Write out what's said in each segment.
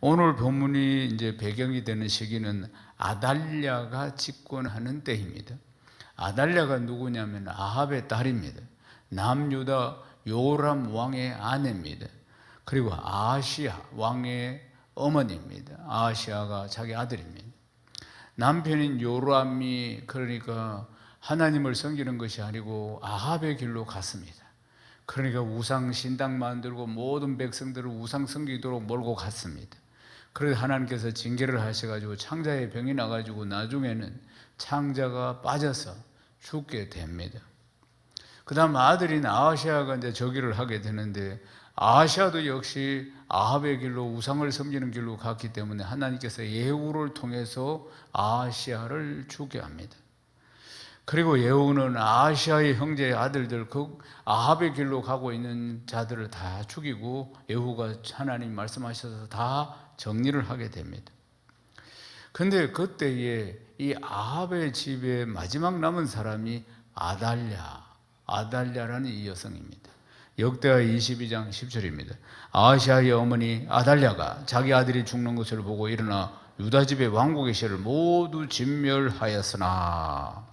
오늘 본문이 이제 배경이 되는 시기는 아달랴가 집권하는 때입니다. 아달랴가 누구냐면 아합의 딸입니다. 남유다 요람 왕의 아내입니다. 그리고 아시아 왕의 어머니입니다. 아시아가 자기 아들입니다. 남편인 요람이 그러니까 하나님을 섬기는 것이 아니고 아합의 길로 갔습니다. 그러니까 우상 신당 만들고 모든 백성들을 우상 섬기도록 몰고 갔습니다. 그래서 하나님께서 징계를 하셔가지고 창자의 병이 나가지고 나중에는 창자가 빠져서 죽게 됩니다. 그 다음 아들인 아시아가 이제 저기를 하게 되는데 아시아도 역시 아합의 길로 우상을 섬기는 길로 갔기 때문에 하나님께서 예후를 통해서 아시아를 죽게 합니다. 그리고 예후는 아시아의 형제의 아들들 그 아합의 길로 가고 있는 자들을 다 죽이고 예후가 하나님 말씀하셔서 다 정리를 하게 됩니다. 근데 그때에 이 아합의 집에 마지막 남은 사람이 아달랴, 아달랴라는 이 여성입니다. 역대하 22장 10절입니다. 아시아의 어머니 아달랴가 자기 아들이 죽는 것을 보고 일어나 유다 집의 왕국의 씨를 모두 진멸하였으나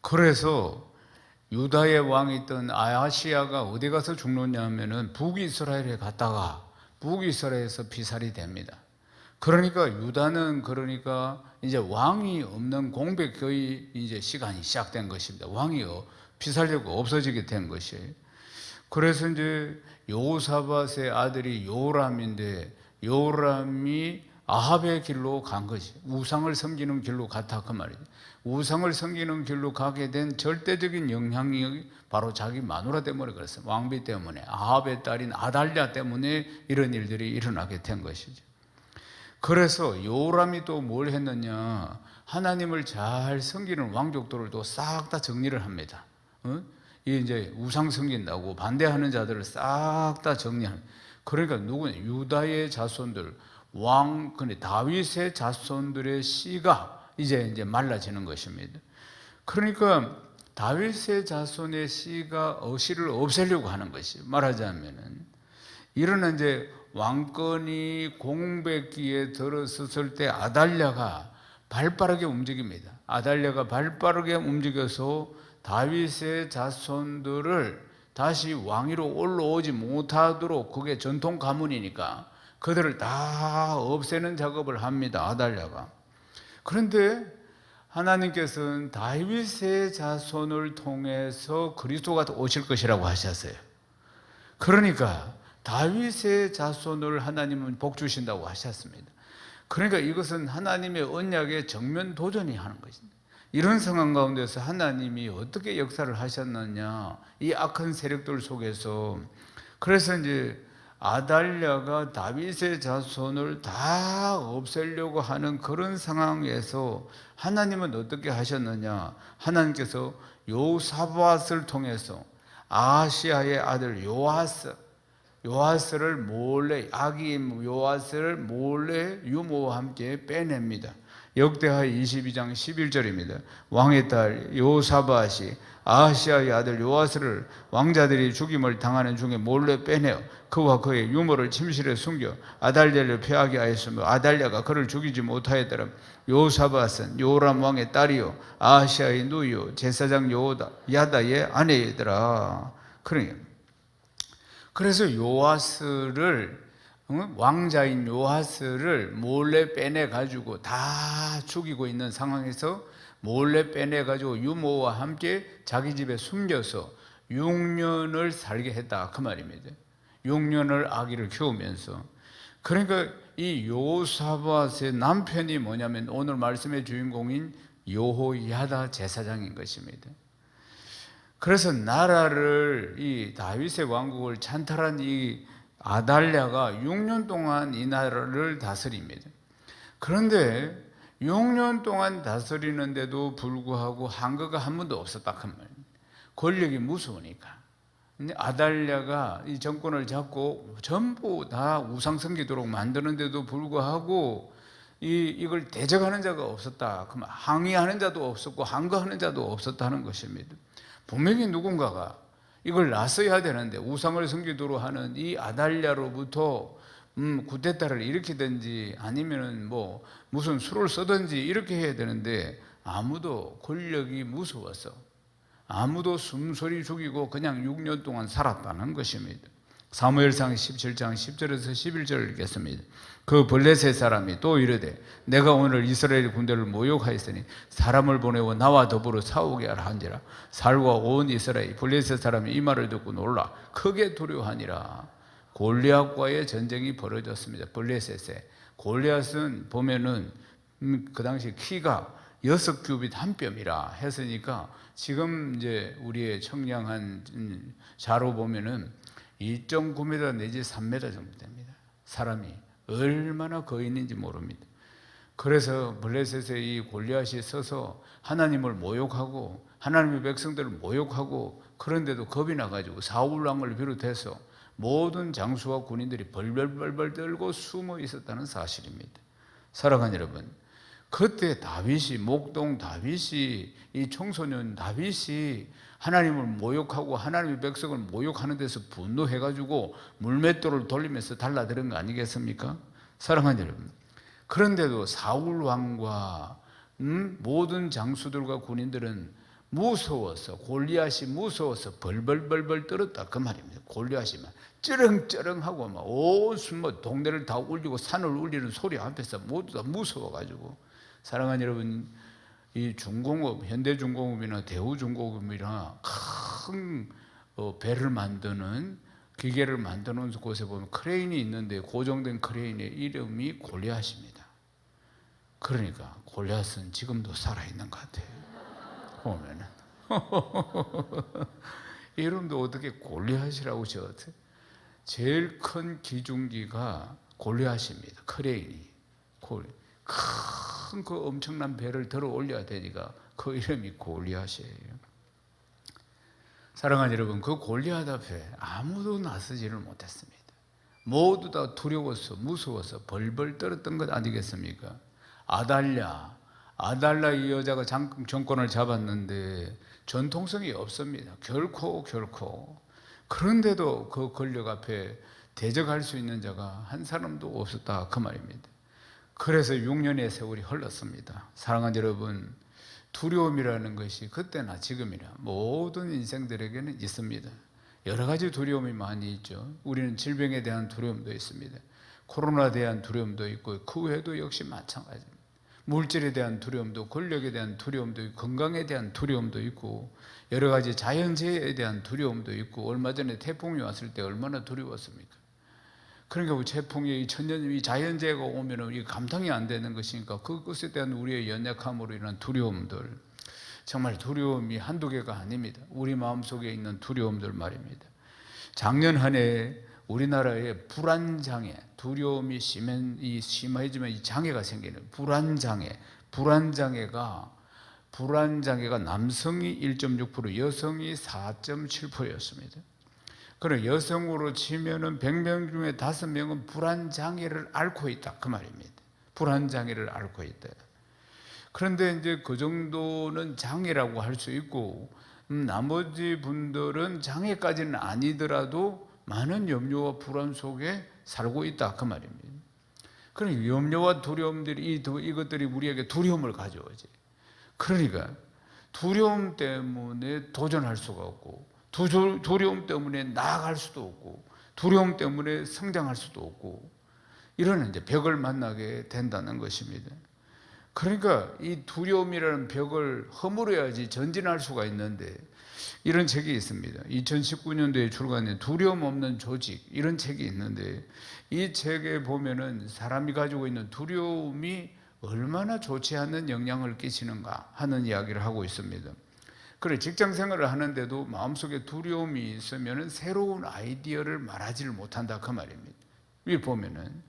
그래서 유다의 왕이던 아시아가 어디 가서 죽느냐 하면은 북이스라엘에 갔다가 북이스라엘에서 피살이 됩니다. 그러니까 유다는 그러니까 이제 왕이 없는 공백의 이제 시간이 시작된 것입니다. 왕이 피살되고 없어지게 된 것이에요. 그래서 이제 요사밧의 아들이 요람인데 요람이 아합의 길로 간 거지. 우상을 섬기는 길로 갔다 그 말이지. 우상을 섬기는 길로 가게 된 절대적인 영향력이 바로 자기 마누라 때문에 그랬어요. 왕비 때문에 아합의 딸인 아달랴 때문에 이런 일들이 일어나게 된 것이죠. 그래서 요람이 또 뭘 했느냐? 하나님을 잘 섬기는 왕족들을 또 싹 다 정리를 합니다. 어? 이 이제 우상 섬긴다고 반대하는 자들을 싹 다 정리하는. 그러니까 누구냐? 유다의 자손들, 왕, 근데 다윗의 자손들의 씨가 이제 이제 말라지는 것입니다. 그러니까 다윗의 자손의 씨가 어시를 없애려고 하는 것이 말하자면은 이런 이제 왕권이 공백기에 들어섰을 때 아달랴가 발빠르게 움직입니다. 아달랴가 발빠르게 움직여서 다윗의 자손들을 다시 왕위로 올라오지 못하도록 그게 전통 가문이니까 그들을 다 없애는 작업을 합니다. 아달랴가. 그런데 하나님께서는 다윗의 자손을 통해서 그리스도가 오실 것이라고 하셨어요. 그러니까 다윗의 자손을 하나님은 복 주신다고 하셨습니다. 그러니까 이것은 하나님의 언약의 정면 도전이 하는 것입니다. 이런 상황 가운데서 하나님이 어떻게 역사를 하셨느냐, 이 악한 세력들 속에서 그래서 이제 아달랴가 다윗의 자손을 다 없애려고 하는 그런 상황에서 하나님은 어떻게 하셨느냐? 하나님께서 요사밧을 통해서 아시아의 아들 요아스 요아스를 몰래 아기 요아스를 몰래 유모와 함께 빼냅니다. 역대하 22장 11절입니다. 왕의 딸 요사밧이 아시아의 아들 요아스를 왕자들이 죽임을 당하는 중에 몰래 빼내어 그와 그의 유모를 침실에 숨겨 아달랴를 패하게 하였으며 아달랴가 그를 죽이지 못하였더라. 요사밧은 요람 왕의 딸이요 아시아의 누이요 제사장 요다 야다의 아내이더라. 그러니 그래서 요아스를 왕자인 요하스를 몰래 빼내 가지고 다 죽이고 있는 상황에서 몰래 빼내 가지고 유모와 함께 자기 집에 숨겨서 6년을 살게 했다 그 말입니다. 6년을 아기를 키우면서 그러니까 이 요사밧의 남편이 뭐냐면 오늘 말씀의 주인공인 요호야다 제사장인 것입니다. 그래서 나라를 이 다윗의 왕국을 찬탈한 이 아달랴가 6년 동안 이 나라를 다스립니다. 그런데 6년 동안 다스리는데도 불구하고 한거가 한 번도 없었다 그 말입니다. 권력이 무서우니까. 아달랴가 이 정권을 잡고 전부 다 우상 섬기도록 만드는데도 불구하고 이 이걸 대적하는 자가 없었다. 그럼 항의하는 자도 없었고 항거하는 자도 없었다는 것입니다. 분명히 누군가가 이걸 놨어야 되는데 우상을 섬기도록 하는 이 아달랴로부터 음, 구데타를 일으키든지 아니면은 뭐 무슨 수를 쓰든지 이렇게 해야 되는데 아무도 권력이 무서워서 아무도 숨소리 죽이고 그냥 6년 동안 살았다는 것입니다. 사무엘상 17장 10절에서 11절을 읽겠습니다. 그 블레셋 사람이 또 이르되 내가 오늘 이스라엘 군대를 모욕하였으니 사람을 보내고 나와 더불어 싸우게 하라 한지라 살과 온 이스라엘 블레셋 사람이 이 말을 듣고 놀라 크게 두려워하니라 골리앗과의 전쟁이 벌어졌습니다. 블레셋에 골리앗은 보면은 음, 그 당시 키가 여섯 규빗 한 뼘이라 했으니까 지금 이제 우리의 청량한 음, 자로 보면은 2.9m 내지 3m 정도 됩니다. 사람이 얼마나 거인인지 모릅니다. 그래서 블레셋의 이 골리앗이 서서 하나님을 모욕하고 하나님의 백성들을 모욕하고 그런데도 겁이 나가지고 사울 왕을 비롯해서 모든 장수와 군인들이 벌벌벌벌 떨고 숨어 있었다는 사실입니다. 사랑하는 여러분, 그때 다윗이 목동 다윗이 이 청소년 다윗이 하나님을 모욕하고 하나님의 백성을 모욕하는 데서 분노해 가지고 물맷돌을 돌리면서 달라드는 거 아니겠습니까? 사랑하는 여러분, 그런데도 사울 왕과 음, 모든 장수들과 군인들은 무서워서 골리앗이 무서워서 벌벌벌벌 떨었다 그 말입니다. 골리앗이 막 쩌렁쩌렁하고 막온 숨어 동네를 다 울리고 산을 울리는 소리 앞에서 모두 다 무서워가지고 사랑하는 여러분 이 중공업 현대중공업이나 대우중공업이나 큰 어, 배를 만드는 기계를 만드는 곳에 보면 크레인이 있는데 고정된 크레인의 이름이 골리앗입니다. 그러니까 골리앗은 지금도 살아 있는 것 같아요. 보면은 이름도 어떻게 골리앗이라고 지었어요? 제일 큰 기중기가 골리앗입니다. 크레인이 큰 그 엄청난 배를 들어 올려야 되니까 그 이름이 골리앗이에요. 사랑하는 여러분, 그 골리앗 앞에 아무도 나서지를 못했습니다. 모두 다 두려워서 무서워서 벌벌 떨었던 것 아니겠습니까? 아달랴, 아달라 이 여자가 장- 정권을 잡았는데 전통성이 없습니다. 결코 결코. 그런데도 그 권력 앞에 대적할 수 있는 자가 한 사람도 없었다 그 말입니다. 그래서 6년의 세월이 흘렀습니다. 사랑하는 여러분, 두려움이라는 것이 그때나 지금이나 모든 인생들에게는 있습니다. 여러 가지 두려움이 많이 있죠. 우리는 질병에 대한 두려움도 있습니다. 코로나에 대한 두려움도 있고 그 외에도 역시 마찬가지입니다. 물질에 대한 두려움도 권력에 대한 두려움도 있고 건강에 대한 두려움도 있고 여러 가지 자연재해에 대한 두려움도 있고 얼마 전에 태풍이 왔을 때 얼마나 두려웠습니까? 그러니까 그 태풍이 천년 이 자연재해가 오면은 이 감당이 안 되는 것이니까 그것에 대한 우리의 연약함으로 인한 두려움들 정말 두려움이 한두 개가 아닙니다. 우리 마음속에 있는 두려움들 말입니다. 작년 한 해 우리나라에 불안 장애, 두려움이 심한, 이 심해지면 이 장애가 생기는 불안 장애, 불안 장애가 불안 장애가 남성이 1.6%, 여성이 4.7%였습니다. 그럼 여성으로 치면은 100명 중에 5명은 불안 장애를 앓고 있다. 그 말입니다. 불안 장애를 앓고 있다. 그런데 이제 그 정도는 장애라고 할 수 있고, 음, 나머지 분들은 장애까지는 아니더라도 많은 염려와 불안 속에 살고 있다. 그 말입니다. 그럼 염려와 두려움들이, 이것들이 우리에게 두려움을 가져오지. 그러니까 두려움 때문에 도전할 수가 없고, 두- 두려움 때문에 나아갈 수도 없고, 두려움 때문에 성장할 수도 없고, 이런 이제 벽을 만나게 된다는 것입니다. 그러니까 이 두려움이라는 벽을 허물어야지 전진할 수가 있는데 이런 책이 있습니다. 2019년도에 출간된 두려움 없는 조직 이런 책이 있는데 이 책에 보면은 사람이 가지고 있는 두려움이 얼마나 좋지 않는 영향을 끼치는가 하는 이야기를 하고 있습니다. 그래 직장 생활을 하는데도 마음속에 두려움이 있으면은 새로운 아이디어를 말하지를 못한다 그 말입니다. 위 보면은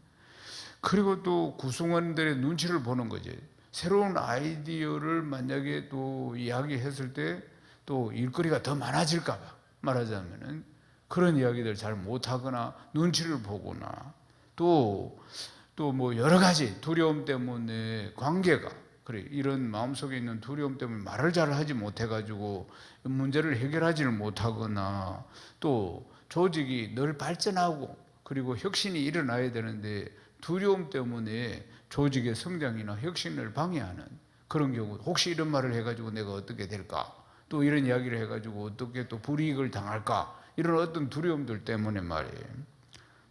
그리고 또 구성원들의 눈치를 보는 거지. 새로운 아이디어를 만약에 또 이야기했을 때 또 일거리가 더 많아질까 봐 말하자면은 그런 이야기들 잘 못하거나 눈치를 보거나 또 또 뭐 여러 가지 두려움 때문에 관계가 그래 이런 마음속에 있는 두려움 때문에 말을 잘 하지 못해 가지고 문제를 해결하지를 못하거나 또 조직이 늘 발전하고 그리고 혁신이 일어나야 되는데 두려움 때문에 조직의 성장이나 혁신을 방해하는 그런 경우 혹시 이런 말을 해 가지고 내가 어떻게 될까? 또 이런 이야기를 해 가지고 어떻게 또 불이익을 당할까? 이런 어떤 두려움들 때문에 말이에요.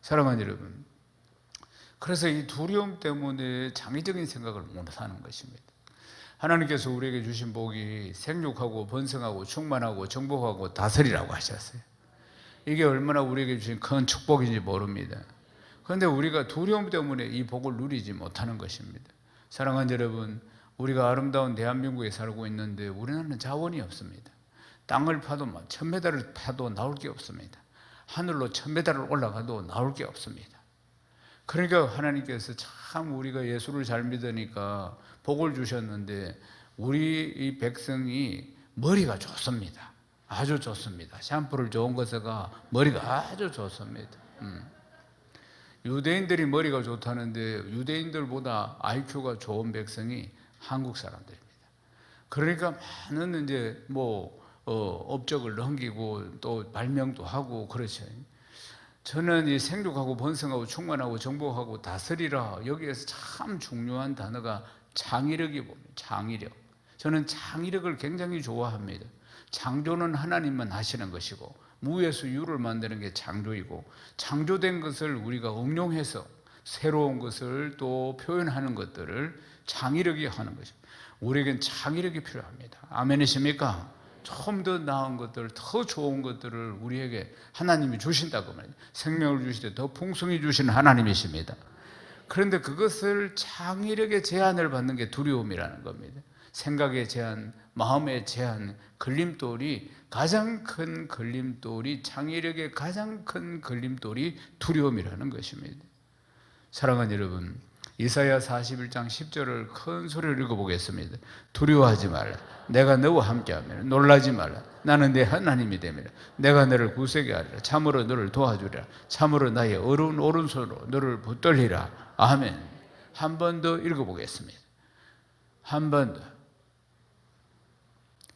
사랑하는 여러분 그래서 이 두려움 때문에 장애적인 생각을 못 하는 것입니다 하나님께서 우리에게 주신 복이 생육하고 번성하고 충만하고 정복하고 다스리라고 하셨어요 이게 얼마나 우리에게 주신 큰 축복인지 모릅니다 그런데 우리가 두려움 때문에 이 복을 누리지 못하는 것입니다. 사랑하는 여러분, 우리가 아름다운 대한민국에 살고 있는데 우리나라는 자원이 없습니다. 땅을 파도 뭐천 메달을 파도 나올 게 없습니다. 하늘로 천 메달을 올라가도 나올 게 없습니다. 그러니까 하나님께서 참 우리가 예수를 잘 믿으니까 복을 주셨는데 우리 이 백성이 머리가 좋습니다. 아주 좋습니다. 샴푸를 좋은 것에가 머리가 아주 좋습니다. 음. 유대인들이 머리가 좋다는데 유대인들보다 IQ가 좋은 백성이 한국 사람들입니다. 그러니까 많은 이제 뭐 어, 업적을 넘기고 또 발명도 하고 그렇죠. 저는 이 생육하고 번성하고 충만하고 정복하고 다스리라 여기에서 참 중요한 단어가 창의력이 봅니다. 창의력. 저는 창의력을 굉장히 좋아합니다. 창조는 하나님만 하시는 것이고 무에서 유를 만드는 게 창조이고 창조된 것을 우리가 응용해서 새로운 것을 또 표현하는 것들을 창의력이 하는 것입니다. 우리에겐 창의력이 필요합니다. 아멘이십니까? 좀 더 나은 것들, 더 좋은 것들을 우리에게 하나님이 주신다고 말이에요. 생명을 주시되 더 풍성히 주시는 하나님이십니다. 그런데 그것을 창의력의 제한을 받는 게 두려움이라는 겁니다. 생각의 제한, 마음의 제한, 걸림돌이 가장 큰 걸림돌이 창의력의 가장 큰 걸림돌이 두려움이라는 것입니다. 사랑하는 여러분, 이사야 41장 10절을 큰 소리로 읽어보겠습니다. 두려워하지 말라. 내가 너와 함께하면 놀라지 말라. 나는 내 하나님이 되며 내가 너를 구세게 하리라. 참으로 너를 도와주리라. 참으로 나의 어려운 오른손으로 너를 붙들리라. 아멘. 한 번 더 읽어보겠습니다. 한 번 더.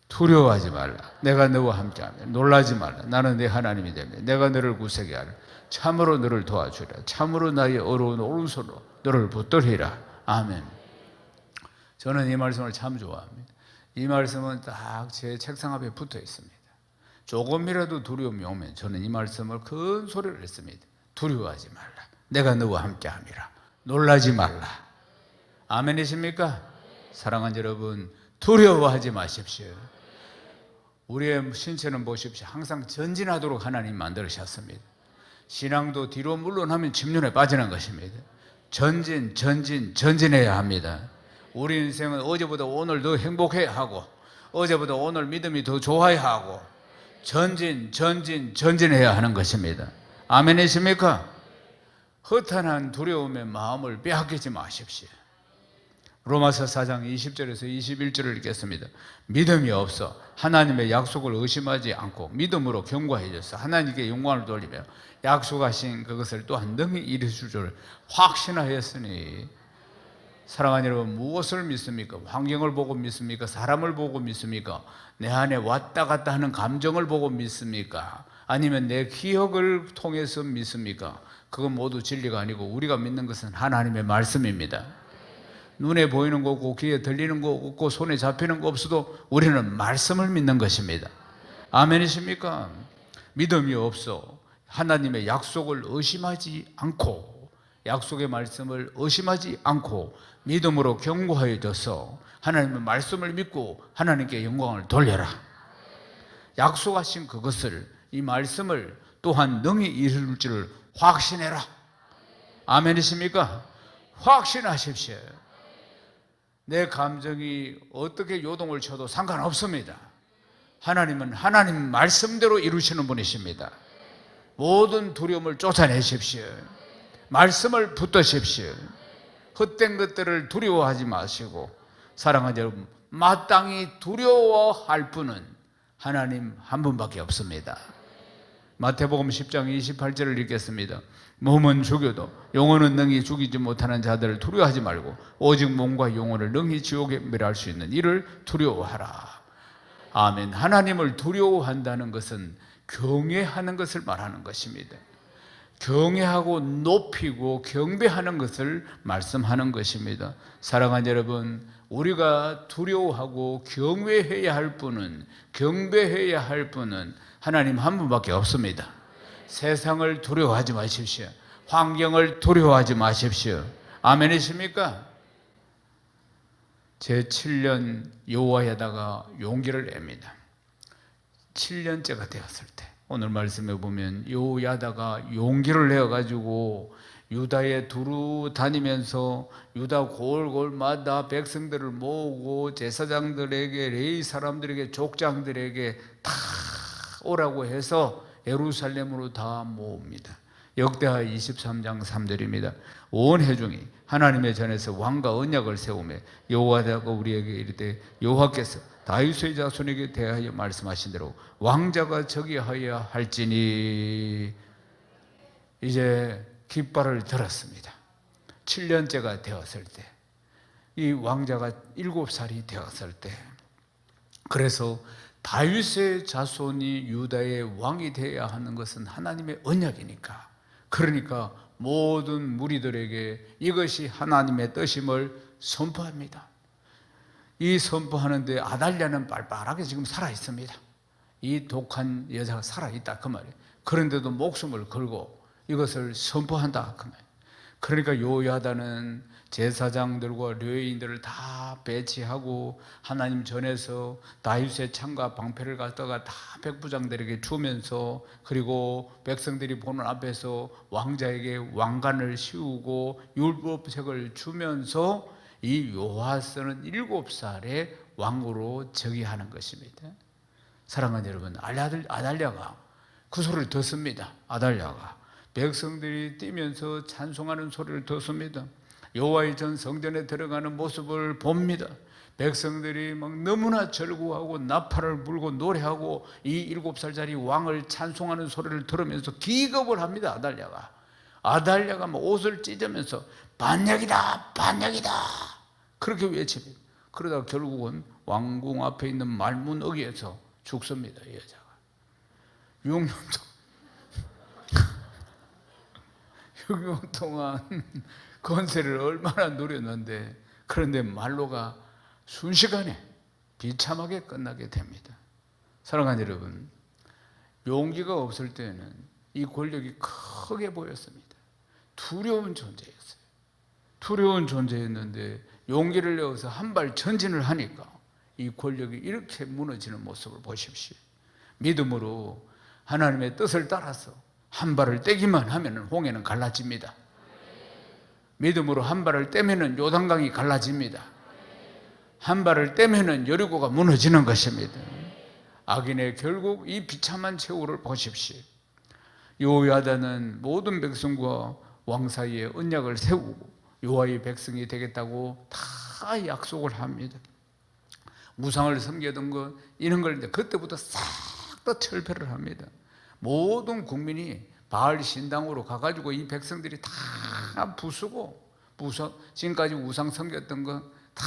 두려워하지 말라. 내가 너와 함께하며 놀라지 말라. 나는 내 하나님이 되며 내가 너를 구세게 하라. 참으로 너를 도와주라. 참으로 나의 어려운 오른손으로 너를 붙들리라. 아멘. 저는 이 말씀을 참 좋아합니다. 이 말씀은 딱 제 책상 앞에 붙어 있습니다. 조금이라도 두려움이 오면 저는 이 말씀을 큰 소리를 했습니다. 두려워하지 말라. 내가 너와 함께 함이라. 놀라지 말라. 아멘이십니까? 사랑하는 여러분, 두려워하지 마십시오. 우리의 신체는 보십시오. 항상 전진하도록 하나님 만들으셨습니다. 신앙도 뒤로 물러나면 침륜에 빠지는 것입니다. 전진, 전진, 전진해야 합니다. 우리 인생은 어제보다 오늘 더 행복해야 하고, 어제보다 오늘 믿음이 더 좋아야 하고, 전진, 전진, 전진해야 하는 것입니다. 아멘이십니까? 허탄한 두려움의 마음을 빼앗기지 마십시오. 로마서 4장 20절에서 21절을 읽겠습니다. 믿음이 없어 하나님의 약속을 의심하지 않고 믿음으로 경고해져서 하나님께 영광을 돌리며 약속하신 그것을 또한 능히 이루실 줄 확신하였으니 사랑하는 여러분 무엇을 믿습니까? 환경을 보고 믿습니까? 사람을 보고 믿습니까? 내 안에 왔다 갔다 하는 감정을 보고 믿습니까? 아니면 내 기억을 통해서 믿습니까? 그건 모두 진리가 아니고 우리가 믿는 것은 하나님의 말씀입니다. 눈에 보이는 거 없고 귀에 들리는 거 없고 손에 잡히는 거 없어도 우리는 말씀을 믿는 것입니다. 아멘이십니까? 믿음이 없어 하나님의 약속을 의심하지 않고 약속의 말씀을 의심하지 않고 믿음으로 경고하여져서 하나님의 말씀을 믿고 하나님께 영광을 돌려라. 약속하신 그것을 이 말씀을 또한 능히 이룰 줄을 확신해라. 아멘이십니까? 확신하십시오. 내 감정이 어떻게 요동을 쳐도 상관없습니다. 하나님은 하나님 말씀대로 이루시는 분이십니다. 모든 두려움을 쫓아내십시오. 말씀을 붙드십시오. 헛된 것들을 두려워하지 마시고 사랑하는 여러분, 마땅히 두려워할 분은 하나님 한 분밖에 없습니다. 마태복음 10장 28절을 읽겠습니다. 몸은 죽여도 영혼은 능히 죽이지 못하는 자들을 두려워하지 말고 오직 몸과 영혼을 능히 지옥에 멸할 수 있는 이를 두려워하라. 아멘. 하나님을 두려워한다는 것은 경외하는 것을 말하는 것입니다. 경외하고 높이고 경배하는 것을 말씀하는 것입니다. 사랑하는 여러분, 우리가 두려워하고 경외해야 할 분은 경배해야 할 분은 하나님 한 분밖에 없습니다. 세상을 두려워하지 마십시오. 환경을 두려워하지 마십시오. 아멘이십니까? 제 7년 여호와에다가 용기를 냅니다. 7년째가 되었을 때 오늘 말씀해 보면 여호야다가 용기를 내어 가지고 유다에 두루 다니면서 유다 골골마다 백성들을 모으고 제사장들에게 레이 사람들에게 족장들에게 다 오라고 해서 예루살렘으로 다 모읍니다. 역대하 23장 3절입니다. 온 회중이 하나님의 전에서 왕과 언약을 세우며 여호와가 우리에게 이르되 여호와께서 다윗의 자손에게 대하여 말씀하신 대로 왕자가 저기하여 할지니 이제 깃발을 들었습니다. 7년째가 되었을 때, 이 왕자가 7살이 되었을 때, 그래서 다윗의 자손이 유다의 왕이 되어야 하는 것은 하나님의 언약이니까. 그러니까 모든 무리들에게 이것이 하나님의 뜻임을 선포합니다. 이 선포하는데 아달랴는 빨빨하게 지금 살아 있습니다. 이 독한 여자가 살아 있다 그 말이에요. 그런데도 목숨을 걸고 이것을 선포한다 그 말. 그러니까 요야다는 제사장들과 레위인들을 다 배치하고 하나님 전에서 다윗의 창과 방패를 갖다가 다 백부장들에게 주면서 그리고 백성들이 보는 앞에서 왕자에게 왕관을 씌우고 율법책을 주면서 이 요하스는 일곱 살에 왕으로 즉위하는 것입니다. 사랑하는 여러분, 아달랴, 아달랴가 그 소리를 듣습니다. 아달랴가 백성들이 뛰면서 찬송하는 소리를 듣습니다. 여호와의 전 성전에 들어가는 모습을 봅니다. 백성들이 막 너무나 절구하고 나팔을 불고 노래하고 이 일곱 살짜리 왕을 찬송하는 소리를 들으면서 기겁을 합니다. 아달랴가 아달랴가 막 옷을 찢으면서 반역이다, 반역이다 그렇게 외칩니다. 그러다 결국은 왕궁 앞에 있는 말문어기에서 죽습니다. 이 여자가 6년 동안 6년 동안 건세를 얼마나 누렸는데 그런데 말로가 순식간에 비참하게 끝나게 됩니다. 사랑하는 여러분, 용기가 없을 때는 이 권력이 크게 보였습니다. 두려운 존재였어요. 두려운 존재였는데 용기를 내어서 한 발 전진을 하니까 이 권력이 이렇게 무너지는 모습을 보십시오. 믿음으로 하나님의 뜻을 따라서 한 발을 떼기만 하면 홍해는 갈라집니다. 믿음으로 한 발을 떼면은 요단강이 갈라집니다. 한 발을 떼면은 여리고가 무너지는 것입니다. 악인의 결국 이 비참한 최후를 보십시오. 요야다는 모든 백성과 왕 사이에 언약을 세우고 요아의 백성이 되겠다고 다 약속을 합니다. 무상을 섬기던 것 이런 걸 이제 그때부터 싹 다 철폐를 합니다. 모든 국민이 바알 신당으로 가가지고 이 백성들이 다 부수고 부서 지금까지 우상 섬겼던 거 다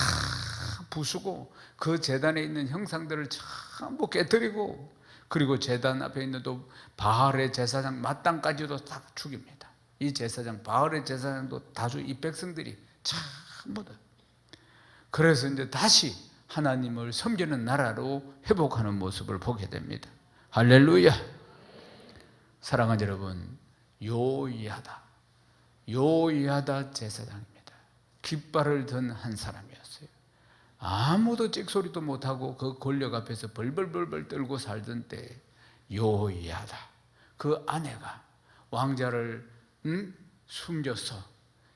부수고 그 재단에 있는 형상들을 전부 깨뜨리고 그리고 재단 앞에 있는 또 바알의 제사장 마땅까지도 다 죽입니다. 이 제사장 바알의 제사장도 다주 이 백성들이 전부 다 그래서 이제 다시 하나님을 섬기는 나라로 회복하는 모습을 보게 됩니다. 할렐루야. 사랑하는 여러분, 요이하다. 요이하다 제사장입니다. 깃발을 든 한 사람이었어요. 아무도 찍소리도 못하고 그 권력 앞에서 벌벌벌벌 떨고 살던 때 요이하다. 그 아내가 왕자를 음? 숨겼어.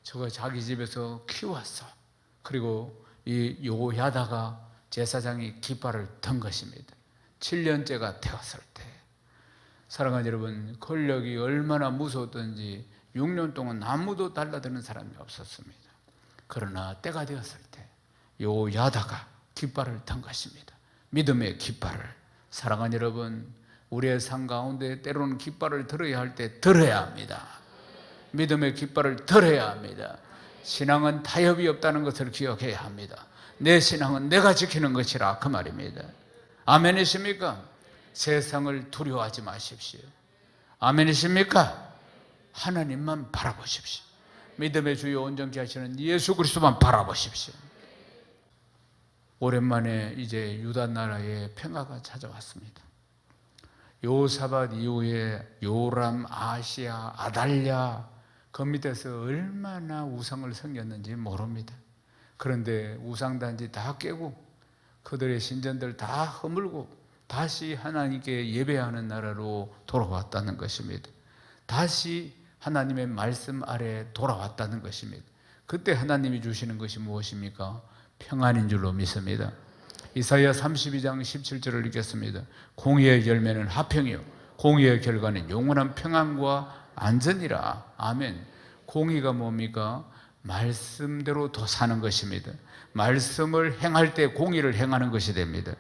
저거 자기 집에서 키웠어. 그리고 이 요야다가 제사장이 깃발을 든 것입니다. 7년째가 되었을 때 사랑하는 여러분 권력이 얼마나 무서웠던지 6년 동안 아무도 달라드는 사람이 없었습니다. 그러나 때가 되었을 때 요야다가 깃발을 든 것입니다. 믿음의 깃발을 사랑하는 여러분 우리의 삶 가운데 때로는 깃발을 들어야 할 때 들어야 합니다. 믿음의 깃발을 들어야 합니다. 신앙은 타협이 없다는 것을 기억해야 합니다. 내 신앙은 내가 지키는 것이라 그 말입니다. 아멘이십니까? 세상을 두려워하지 마십시오. 아멘이십니까? 하나님만 바라보십시오. 믿음의 주요 온전케 하시는 예수 그리스도만 바라보십시오. 오랜만에 이제 유다 나라에 평화가 찾아왔습니다. 요사밭 이후에 요람, 아시아, 아달랴 그 밑에서 얼마나 우상을 섬겼는지 모릅니다. 그런데 우상단지 다 깨고 그들의 신전들 다 허물고 다시 하나님께 예배하는 나라로 돌아왔다는 것입니다. 다시 하나님의 말씀 아래 돌아왔다는 것입니다. 그때 하나님이 주시는 것이 무엇입니까? 평안인 줄로 믿습니다. 이사야 32장 17절을 읽겠습니다. 공의의 열매는 화평이요 공의의 결과는 영원한 평안과 안전이라. 아멘. 공의가 뭡니까? 말씀대로 더 사는 것입니다. 말씀을 행할 때 공의를 행하는 것이 됩니다.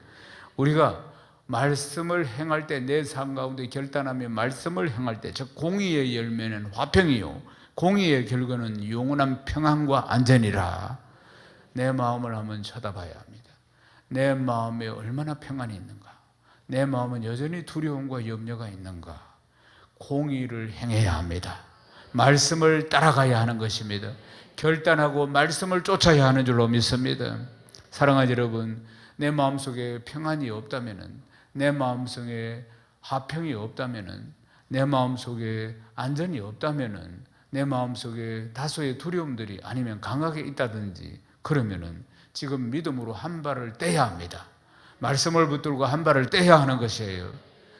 우리가 말씀을 행할 때 내 삶 가운데 결단하며 말씀을 행할 때 즉 공의의 열매는 화평이요 공의의 결과는 영원한 평안과 안전이라 내 마음을 한번 쳐다봐야 합니다. 내 마음에 얼마나 평안이 있는가? 내 마음은 여전히 두려움과 염려가 있는가? 공의를 행해야 합니다. 말씀을 따라가야 하는 것입니다. 결단하고 말씀을 쫓아야 하는 줄로 믿습니다. 사랑하는 여러분, 내 마음속에 평안이 없다면은 내 마음속에 화평이 없다면은 내 마음속에 안전이 없다면은 내 마음속에 다소의 두려움들이 아니면 강하게 있다든지 그러면은 지금 믿음으로 한 발을 떼야 합니다. 말씀을 붙들고 한 발을 떼야 하는 것이에요.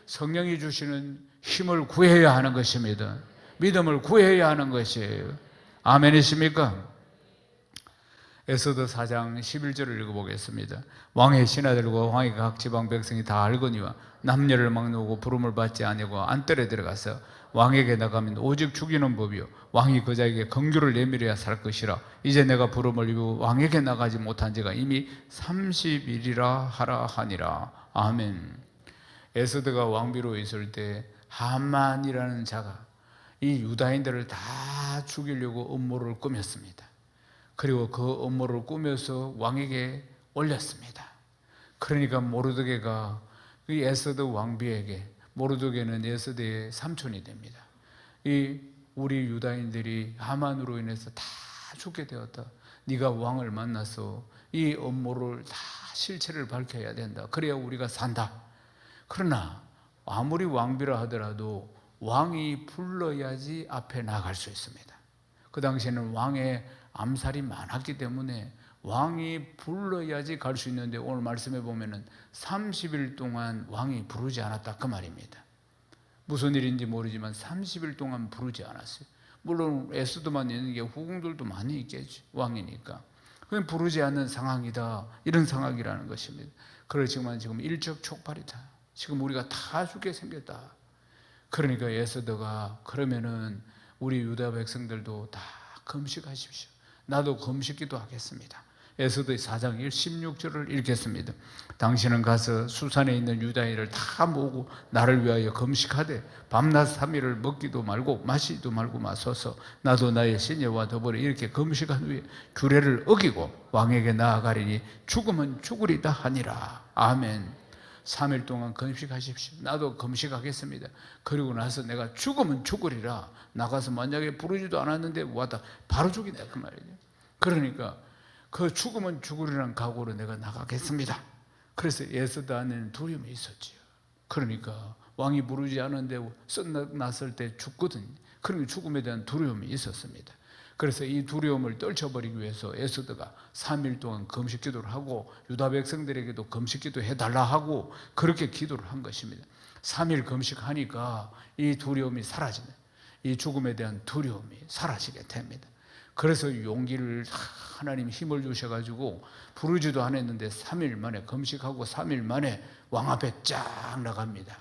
성령이 주시는 힘을 구해야 하는 것입니다. 믿음을 구해야 하는 것이에요. 아멘이십니까? 에서도 4장 11절을 읽어보겠습니다. 왕의 신하들과 왕의 각 지방 백성이 다 알거니와 남녀를 막놓고 부름을 받지 아니고 안뜰에 들어가서 왕에게 나가면 오직 죽이는 법이요. 왕이 그 자에게 긍휼을 내밀어야 살 것이라. 이제 내가 부름을 입어 왕에게 나가지 못한 지가 이미 30일이라 하라 하니라. 아멘. 에스더가 왕비로 있을 때 하만이라는 자가 이 유다인들을 다 죽이려고 음모를 꾸몄습니다 그리고 그 음모를 꾸며서 왕에게 올렸습니다. 그러니까 모르드게가 이 에스더 왕비에게 모르드게는 에스더의 삼촌이 됩니다. 이 우리 유다인들이 하만으로 인해서 다 죽게 되었다. 네가 왕을 만나서 이 음모를 다 실체를 밝혀야 된다. 그래야 우리가 산다. 그러나 아무리 왕비라 하더라도 왕이 불러야지 앞에 나갈 수 있습니다. 그 당시에는 왕의 암살이 많았기 때문에 왕이 불러야지 갈 수 있는데 오늘 말씀해 보면은 30일 동안 왕이 부르지 않았다 그 말입니다. 무슨 일인지 모르지만 30일 동안 부르지 않았어요. 물론 에스도만 있는 게 후궁들도 많이 있겠지 왕이니까. 그냥 부르지 않는 상황이다 이런 상황이라는 것입니다. 그렇지만 지금 일적 촉발이다. 지금 우리가 다 죽게 생겼다. 그러니까 에스더가 그러면은 우리 유다 백성들도 다 금식하십시오. 나도 금식기도 하겠습니다. 에스더 4장 1 16절을 읽겠습니다. 당신은 가서 수산에 있는 유다인을 다 모으고 나를 위하여 금식하되 밤낮 3일을 먹기도 말고 마시지도 말고 마소서 나도 나의 신여와 더불어 이렇게 금식한 후에 규례를 어기고 왕에게 나아가리니 죽으면 죽으리다 하니라. 아멘. 3일 동안 금식하십시오. 나도 금식하겠습니다. 그리고 나서 내가 죽으면 죽으리라. 나가서 만약에 부르지도 않았는데 와다 바로 죽이네 그 말이죠. 그러니까 그 죽으면 죽으리라는 각오로 내가 나가겠습니다. 그래서 예수도 안에는 두려움이 있었지요. 그러니까 왕이 부르지 않은데 썩났을 때 죽거든. 그러니 죽음에 대한 두려움이 있었습니다. 그래서 이 두려움을 떨쳐버리기 위해서 에스더가 3일 동안 금식 기도를 하고 유다 백성들에게도 금식 기도 해달라 하고 그렇게 기도를 한 것입니다. 3일 금식하니까 이 두려움이 사라지네. 이 죽음에 대한 두려움이 사라지게 됩니다. 그래서 용기를 하나님 힘을 주셔가지고 부르지도 않았는데 3일 만에 금식하고 3일 만에 왕 앞에 쫙 나갑니다.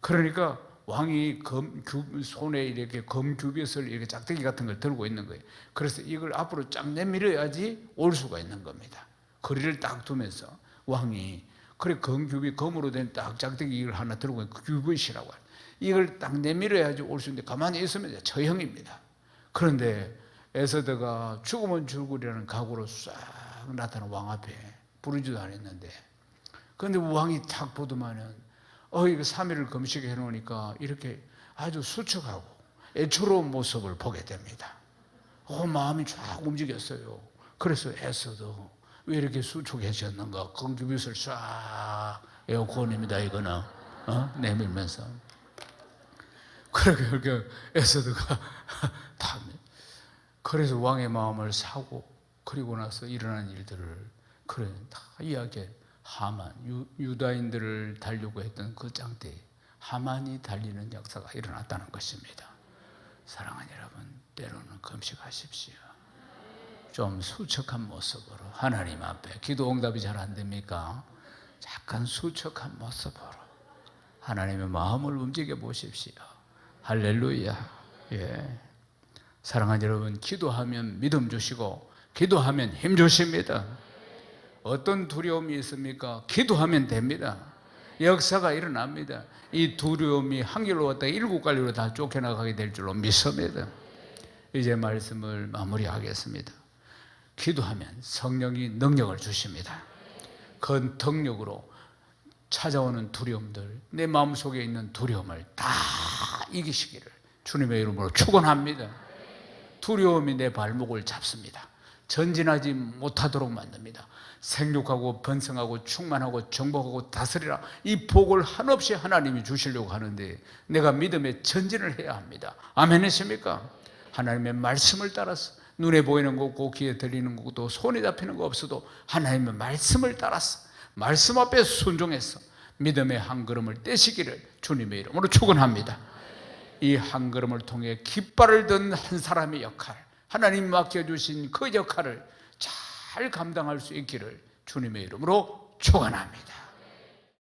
그러니까 왕이 검, 규, 손에 이렇게 검규빗을 이렇게 짝대기 같은 걸 들고 있는 거예요. 그래서 이걸 앞으로 쫙 내밀어야지 올 수가 있는 겁니다. 거리를 딱 두면서 왕이 그래 검규빗 검으로 된 딱 짝대기 이걸 하나 들고 있는 규빗이라고 해요. 이걸 딱 내밀어야지 올 수 있는데 가만히 있으면 처형입니다. 그런데 에서드가 죽으면 죽으리라는 각오로 싹 나타난 왕 앞에 부르지도 않았는데 그런데 왕이 탁 보더만은 어 이거 3일을 금식해 놓으니까 이렇게 아주 수척하고 애처로운 모습을 보게 됩니다. 어, 마음이 쫙 움직였어요. 그래서 에서도 왜 이렇게 수축해졌는가? 건기빛을 쫙 에어컨입니다. 이거는 어? 내밀면서 그렇게 이렇게 에서드가 다 그래서 왕의 마음을 사고 그리고 나서 일어난 일들을 그래 다 이야기해. 하만 유, 유다인들을 달려고 했던 그 짱대 하만이 달리는 역사가 일어났다는 것입니다. 사랑하는 여러분, 때로는 금식하십시오. 좀 수척한 모습으로 하나님 앞에 기도 응답이 잘 안 됩니까? 약간 수척한 모습으로 하나님의 마음을 움직여 보십시오. 할렐루야. 예. 사랑하는 여러분, 기도하면 믿음 주시고 기도하면 힘 주십니다. 어떤 두려움이 있습니까? 기도하면 됩니다. 역사가 일어납니다. 이 두려움이 한 길로 왔다 일곱 갈리로 다 쫓겨나가게 될 줄로 믿습니다. 이제 말씀을 마무리하겠습니다. 기도하면 성령이 능력을 주십니다. 그 능력으로 찾아오는 두려움들, 내 마음속에 있는 두려움을 다 이기시기를 주님의 이름으로 축원합니다. 두려움이 내 발목을 잡습니다. 전진하지 못하도록 만듭니다. 생육하고 번성하고 충만하고 정복하고 다스리라 이 복을 한없이 하나님이 주시려고 하는데 내가 믿음에 전진을 해야 합니다. 아멘이십니까? 하나님의 말씀을 따라서 눈에 보이는 거 없고 귀에 들리는 것도 손에 잡히는 거 없어도 하나님의 말씀을 따라서 말씀 앞에 순종해서 믿음의 한 걸음을 떼시기를 주님의 이름으로 축원합니다. 이 한 걸음을 통해 깃발을 든 한 사람의 역할, 하나님 맡겨주신 그 역할을 잘 감당할 수 있기를 주님의 이름으로 축원합니다.